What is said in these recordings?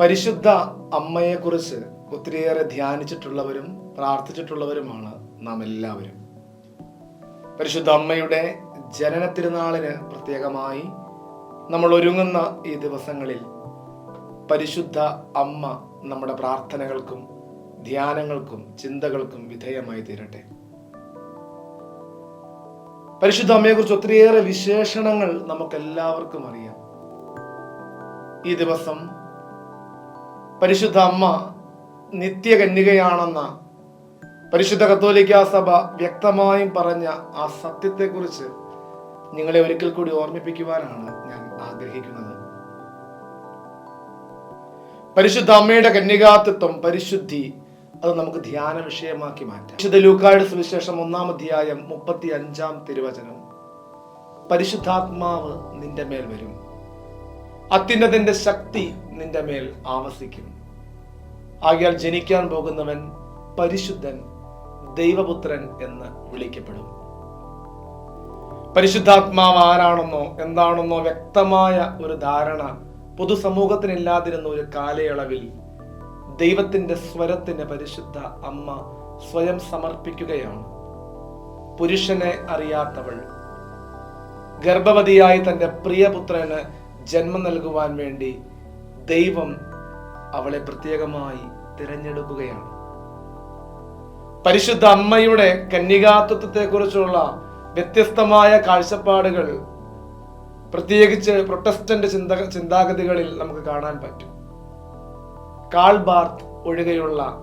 പരിശുദ്ധ അമ്മയെക്കുറിച്ച് ഒത്തിരിയേറെ ധ്യാനിച്ചിട്ടുള്ളവരും പ്രാർത്ഥിച്ചിട്ടുള്ളവരുമാണ് നാം എല്ലാവരും. പരിശുദ്ധ അമ്മയുടെ ജനന തിരുനാളിന് പ്രത്യേകമായി നമ്മൾ ഒരുങ്ങുന്ന ഈ ദിവസങ്ങളിൽ പരിശുദ്ധ അമ്മ നമ്മുടെ പ്രാർത്ഥനകൾക്കും ധ്യാനങ്ങൾക്കും ചിന്തകൾക്കും വിധേയമായി തീരട്ടെ. പരിശുദ്ധ അമ്മയെക്കുറിച്ച് ഒത്തിരിയേറെ വിശേഷണങ്ങൾ നമുക്കെല്ലാവർക്കും അറിയാം. ഈ ദിവസം പരിശുദ്ധ അമ്മ നിത്യകന്യകയാണെന്ന പരിശുദ്ധ കത്തോലിക്ക സഭ വ്യക്തമായും പറഞ്ഞ ആ സത്യത്തെക്കുറിച്ച് നിങ്ങളെ ഒരിക്കൽ കൂടി ഓർമ്മിപ്പിക്കുവാനാണ് ഞാൻ ആഗ്രഹിക്കുന്നത്. പരിശുദ്ധ അമ്മയുടെ കന്യകാത്വം പരിശുദ്ധി അത് നമുക്ക് ധ്യാന വിഷയമാക്കി മാറ്റാം. വിശുദ്ധ ലൂക്കായുടെ സുവിശേഷം ഒന്നാം അധ്യായം മുപ്പത്തി അഞ്ചാം തിരുവചനം. പരിശുദ്ധാത്മാവ് നിന്റെ മേൽ വരും. അത്യുന്നതിന്റെ ശക്തി നിന്റെ മേൽ ആവസിക്കും. ആകയാൽ ജനിക്കാൻ പോകുന്നവൻ പരിശുദ്ധൻ ദൈവപുത്രൻ എന്ന് വിളിക്കപ്പെടും. പരിശുദ്ധാത്മാവ് ആരാണെന്നോ എന്താണെന്നോ വ്യക്തമായ ഒരു ധാരണ പൊതുസമൂഹത്തിനില്ലാതിരുന്ന ഒരു കാലയളവിൽ ദൈവത്തിന്റെ സ്വരത്തിന് പരിശുദ്ധ അമ്മ സ്വയം സമർപ്പിക്കുകയാണ്. പുരുഷനെ അറിയാത്തവൾ ഗർഭവതിയായി തന്റെ പ്രിയപുത്രന് ജന്മം നൽകുവാൻ വേണ്ടി ദൈവം അവളെ പ്രത്യേകമായി തിരഞ്ഞെടുക്കുകയാണ്. പരിശുദ്ധ അമ്മയുടെ കന്യകാത്വത്തെ കുറിച്ചുള്ള വ്യത്യസ്തമായ കാഴ്ചപ്പാടുകൾ പ്രത്യേകിച്ച് പ്രൊട്ടസ്റ്റന്റ് ചിന്ത ചിന്താഗതികളിൽ നമുക്ക് കാണാൻ പറ്റും. കാൾ ബാർത്ത് ഒഴികെയുള്ള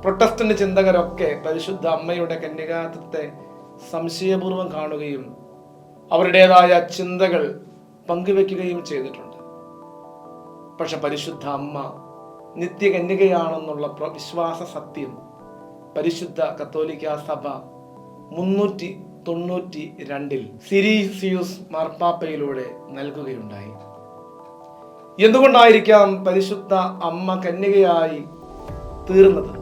പ്രൊട്ടസ്റ്റന്റ് ചിന്തകരൊക്കെ പരിശുദ്ധ അമ്മയുടെ കന്യകാത്വത്തെ സംശയപൂർവം കാണുകയും അവരുടേതായ ചിന്തകൾ പങ്കുവെക്കുകയും ചെയ്തിട്ടുണ്ട്. പക്ഷെ പരിശുദ്ധ അമ്മ നിത്യകന്യകയാണെന്നുള്ള വിശ്വാസ സത്യം പരിശുദ്ധ കത്തോലിക്ക സഭ മുന്നൂറ്റി തൊണ്ണൂറ്റി രണ്ടിൽ സിരീസിയൂസ് മാർപ്പാപ്പയിലൂടെ നൽകുകയുണ്ടായി. എന്തുകൊണ്ടായിരിക്കാം പരിശുദ്ധ അമ്മ കന്യകയായി തീർന്നത്?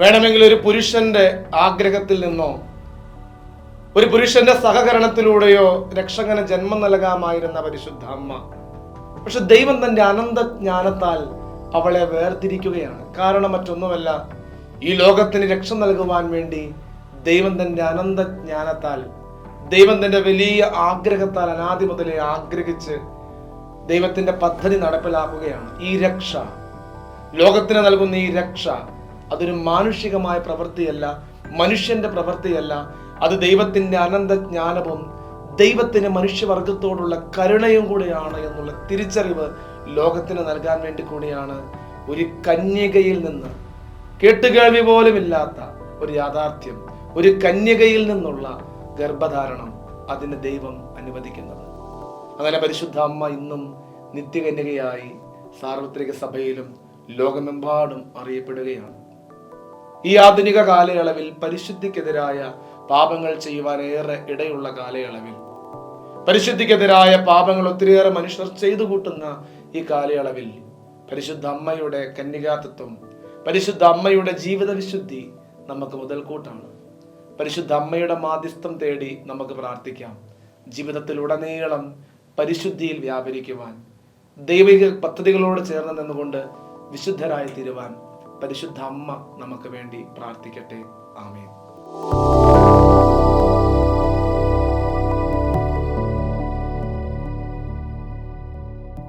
വേണമെങ്കിൽ ഒരു പുരുഷന്റെ ആഗ്രഹത്തിൽ നിന്നോ ഒരു പുരുഷന്റെ സഹകരണത്തിലൂടെയോ രക്ഷകന് ജന്മം നൽകാമായിരുന്ന പരിശുദ്ധ അമ്മ. പക്ഷെ ദൈവം തന്റെ അനന്ത ജ്ഞാനത്താൽ അവളെ വേർതിരിക്കുകയാണ്. കാരണം മറ്റൊന്നുമല്ല ഈ ലോകത്തിന് രക്ഷ നൽകുവാൻ വേണ്ടി ദൈവം തന്റെ അനന്ത ജ്ഞാനത്താൽ ദൈവം തന്റെ വലിയ ആഗ്രഹത്താൽ അനാദി മുതലേ ആഗ്രഹിച്ച് ദൈവത്തിന്റെ പദ്ധതി നടപ്പിലാക്കുകയാണ്. ഈ രക്ഷ ലോകത്തിന് നൽകുന്ന ഈ രക്ഷ അതൊരു മാനുഷികമായ പ്രവൃത്തിയല്ല മനുഷ്യന്റെ പ്രവൃത്തിയല്ല അത് ദൈവത്തിന്റെ അനന്തജ്ഞാനവും ദൈവത്തിന് മനുഷ്യവർഗത്തോടുള്ള കരുണയും കൂടിയാണ് എന്നുള്ള തിരിച്ചറിവ് ലോകത്തിന് നൽകാൻ വേണ്ടി കൂടിയാണ് ഒരു കന്യകയിൽ നിന്ന് കേട്ടുകേൾവി പോലും ഇല്ലാത്ത ഒരു യാഥാർത്ഥ്യം ഒരു കന്യകയിൽ നിന്നുള്ള ഗർഭധാരണം അതിന് ദൈവം അനുവദിക്കുന്നത്. അങ്ങനെ പരിശുദ്ധ അമ്മ ഇന്നും നിത്യകന്യകയായി സാർവത്രിക സഭയിലും ലോകമെമ്പാടും അറിയപ്പെടുകയാണ്. ഈ ആധുനിക കാലയളവിൽ പരിശുദ്ധിക്കെതിരായ പാപങ്ങൾ ചെയ്യുവാൻ ഏറെ ഇടയുള്ള കാലയളവിൽ. പരിശുദ്ധിക്കെതിരായ പാപങ്ങൾ ഒത്തിരിയേറെ മനുഷ്യർ ചെയ്തു കൂട്ടുന്ന ഈ കാലയളവിൽ പരിശുദ്ധ അമ്മയുടെ കന്യകാതത്വം പരിശുദ്ധ അമ്മയുടെ ജീവിത വിശുദ്ധി നമുക്ക് മുതൽക്കൂട്ടാണ്. പരിശുദ്ധ അമ്മയുടെ മാധ്യസ്ഥം തേടി നമുക്ക് പ്രാർത്ഥിക്കാം. ജീവിതത്തിലുടനീളം പരിശുദ്ധിയിൽ വ്യാപരിക്കുവാൻ ദൈവിക പദ്ധതികളോട് ചേർന്ന് നിന്നുകൊണ്ട് വിശുദ്ധരായി തീരുവാൻ പരിശുദ്ധ അമ്മ നമുക്ക് വേണ്ടി പ്രാർത്ഥിക്കട്ടെ. ആമേൻ.